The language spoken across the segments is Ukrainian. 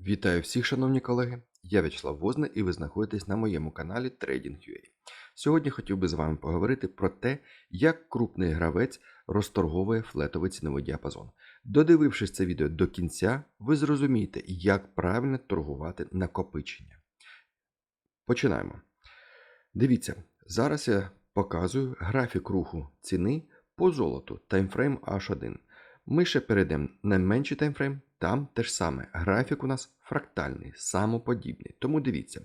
Вітаю всіх, шановні колеги! Я В'ячеслав Возна і ви знаходитесь на моєму каналі TradingUA. Сьогодні хотів би з вами поговорити про те, як крупний гравець розторговує флетовий ціновий діапазон. Додивившись це відео до кінця, ви зрозумієте, як правильно торгувати накопичення. Починаємо. Дивіться, зараз я показую графік руху ціни по золоту таймфрейм H1. Ми ще перейдемо на менший таймфрейм, там те ж саме. Графік у нас фрактальний, самоподібний. Тому дивіться,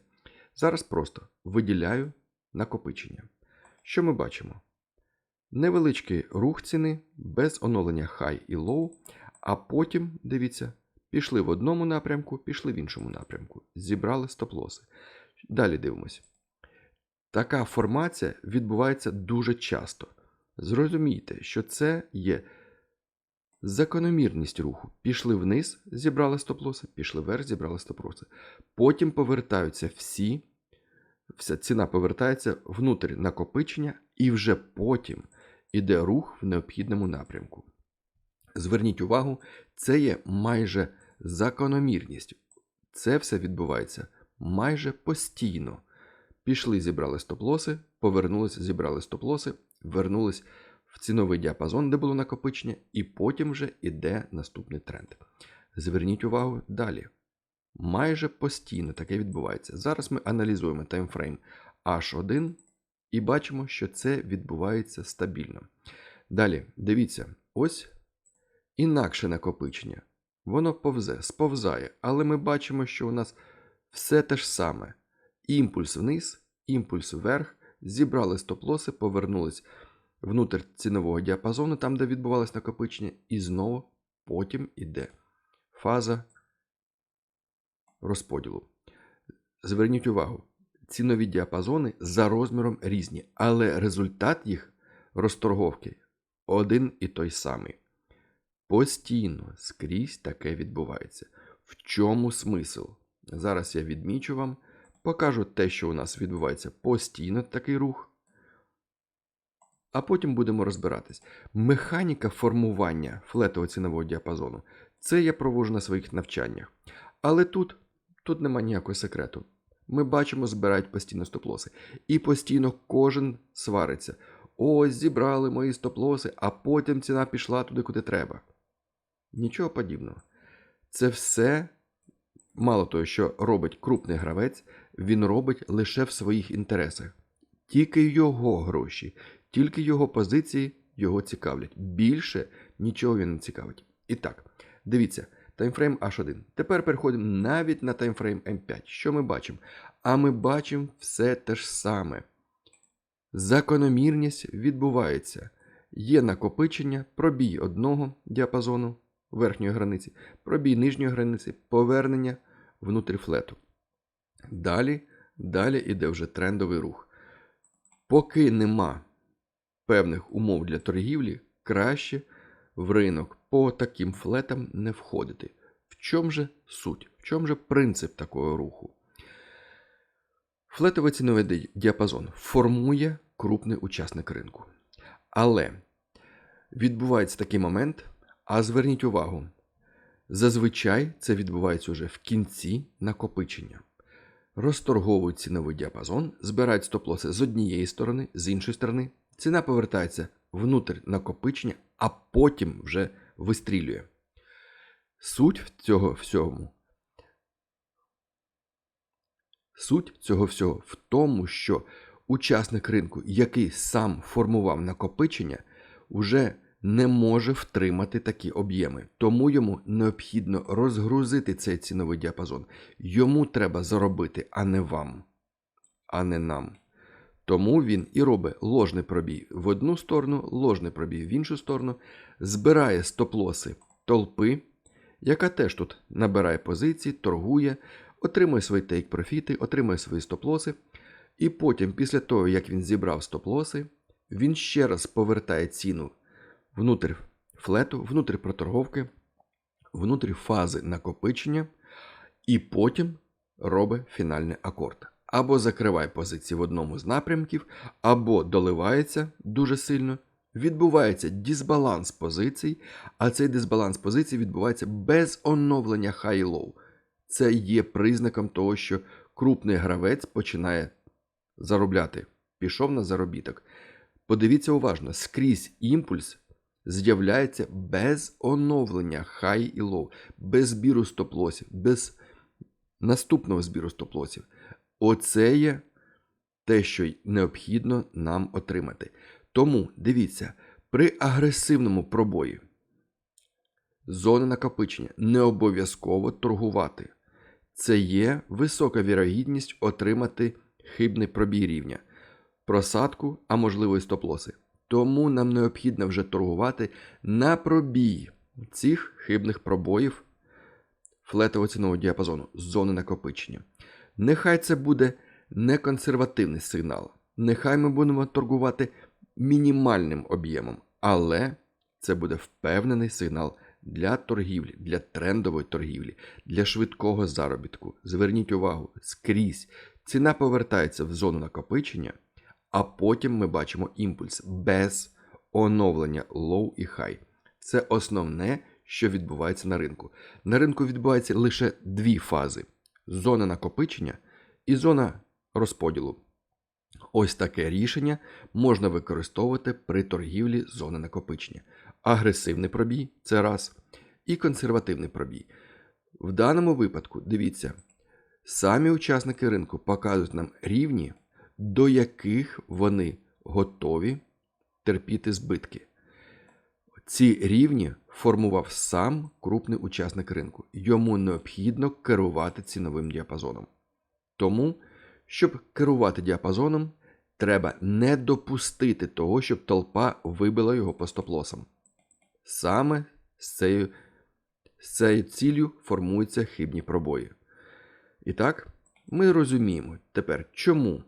зараз просто виділяю накопичення. Що ми бачимо? Невеличкий рух ціни без оновлення high і low, а потім, дивіться, пішли в одному напрямку, пішли в іншому напрямку. Зібрали стоп-лоси. Далі дивимося. Така формація відбувається дуже часто. Зрозумійте, що це є закономірність руху. Пішли вниз, зібрали стоп-лоси, пішли вверх, зібрали стоп-лоси. Потім повертаються всі, вся ціна повертається внутрі накопичення, і вже потім іде рух в необхідному напрямку. Зверніть увагу, це є майже закономірність. Це все відбувається майже постійно. Пішли, зібрали стоп-лоси, повернулися, зібрали стоп-лоси, вернулись ціновий діапазон, де було накопичення, і потім вже йде наступний тренд. Зверніть увагу далі. Майже постійно таке відбувається. Зараз ми аналізуємо таймфрейм H1 і бачимо, що це відбувається стабільно. Далі, дивіться, ось інакше накопичення. Воно повзе, сповзає, але ми бачимо, що у нас все те ж саме. Імпульс вниз, імпульс вверх, зібрали стоп-лоси, повернулись внутрь цінового діапазону, там, де відбувалось накопичення, і знову потім іде фаза розподілу. Зверніть увагу, цінові діапазони за розміром різні, але результат їх розторговки один і той самий. Постійно скрізь таке відбувається. В чому смисл? Зараз я відмічу вам, покажу те, що у нас відбувається постійно такий рух. А потім будемо розбиратись. Механіка формування флетового цінового діапазону це я провожу на своїх навчаннях. Але тут, тут нема ніякого секрету. Ми бачимо, збирають постійно стоп-лоси. І постійно кожен свариться. Ось зібрали мої стоп-лоси, а потім ціна пішла туди, куди треба. Нічого подібного. Це все, мало того, що робить крупний гравець, він робить лише в своїх інтересах. Тільки його гроші, тільки його позиції його цікавлять. Більше нічого він не цікавить. І так, дивіться, таймфрейм H1. Тепер переходимо навіть на таймфрейм M5. Що ми бачимо? А ми бачимо все те ж саме. Закономірність відбувається. Є накопичення, пробій одного діапазону верхньої границі, пробій нижньої границі, повернення внутрі флету. Далі, далі йде вже трендовий рух. Поки нема певних умов для торгівлі, краще в ринок по таким флетам не входити. В чому же суть? В чому же принцип такого руху? Флетовий ціновий діапазон формує крупний учасник ринку. Але відбувається такий момент, а зверніть увагу, зазвичай це відбувається вже в кінці накопичення. Розторговують ціновий діапазон, збирають стоп-лоси з однієї сторони, з іншої сторони. Ціна повертається внутрь накопичення, а потім вже вистрілює. Суть цього всьому. Суть цього всього в тому, що учасник ринку, який сам формував накопичення, вже не може втримати такі об'єми. Тому йому необхідно розгрузити цей ціновий діапазон. Йому треба заробити, а не вам, а не нам. Тому він і робить ложний пробій в одну сторону, ложний пробій в іншу сторону, збирає стоп-лоси толпи, яка теж тут набирає позиції, торгує, отримує свої тейк-профіти, отримує свої стоп-лоси. І потім, після того, як він зібрав стоп-лоси, він ще раз повертає ціну внутрі флету, внутрі проторговки, внутрі фази накопичення, і потім робить фінальний акорд. Або закриває позиції в одному з напрямків, або доливається дуже сильно, відбувається дисбаланс позицій, а цей дисбаланс позицій відбувається без оновлення high-low. Це є признаком того, що крупний гравець починає заробляти. Пішов на заробіток. Подивіться уважно, скрізь імпульс з'являється без оновлення хай і лоу, без збіру стоп-лосів, без наступного збіру стоп-лосів. Оце є те, що необхідно нам отримати. Тому дивіться, при агресивному пробої зони накопичення не обов'язково торгувати. Це є висока вірогідність отримати хибний пробій рівня, просадку, а можливо і стоп-лоси. Тому нам необхідно вже торгувати на пробій цих хибних пробоїв флетового цінового діапазону зони накопичення. Нехай це буде не консервативний сигнал. Нехай ми будемо торгувати мінімальним об'ємом, але це буде впевнений сигнал для торгівлі, для трендової торгівлі, для швидкого заробітку. Зверніть увагу, скрізь ціна повертається в зону накопичення, а потім ми бачимо імпульс без оновлення low і high. Це основне, що відбувається на ринку. На ринку відбуваються лише дві фази: зона накопичення і зона розподілу. Ось таке рішення можна використовувати при торгівлі зони накопичення. Агресивний пробій це раз, і консервативний пробій. В даному випадку, дивіться, самі учасники ринку показують нам рівні, до яких вони готові терпіти збитки. Ці рівні формував сам крупний учасник ринку. Йому необхідно керувати ціновим діапазоном. Тому, щоб керувати діапазоном, треба не допустити того, щоб толпа вибила його по стоп-лосам. Саме з цією, з цією ціллю формуються хибні пробої. І так, ми розуміємо тепер, чому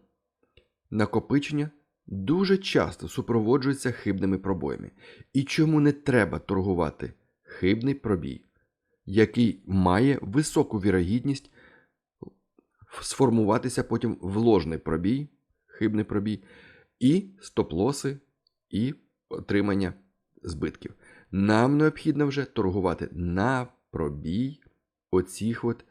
накопичення дуже часто супроводжується хибними пробоями, і чому не треба торгувати хибний пробій, який має високу вірогідність сформуватися потім в ложний пробій, хибний пробій, і стоп-лоси, і отримання збитків. Нам необхідно вже торгувати на пробій оцих от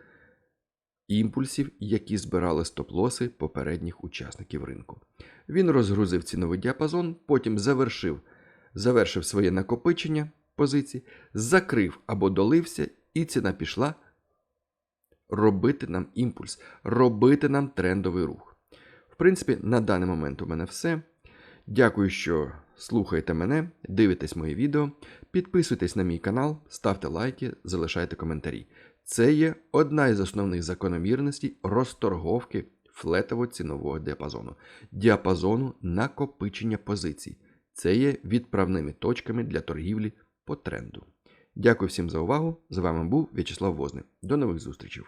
імпульсів, які збирали стоп-лоси попередніх учасників ринку. Він розгрузив ціновий діапазон, потім завершив, завершив своє накопичення позицій, закрив або долився, і ціна пішла робити нам імпульс, робити нам трендовий рух. В принципі, на даний момент у мене все. Дякую, що слухаєте мене, дивитесь мої відео, підписуйтесь на мій канал, ставте лайки, залишайте коментарі. Це є одна із основних закономірностей розторговки флетово-цінового діапазону, діапазону накопичення позицій. Це є відправними точками для торгівлі по тренду. Дякую всім за увагу. З вами був В'ячеслав Возний. До нових зустрічей.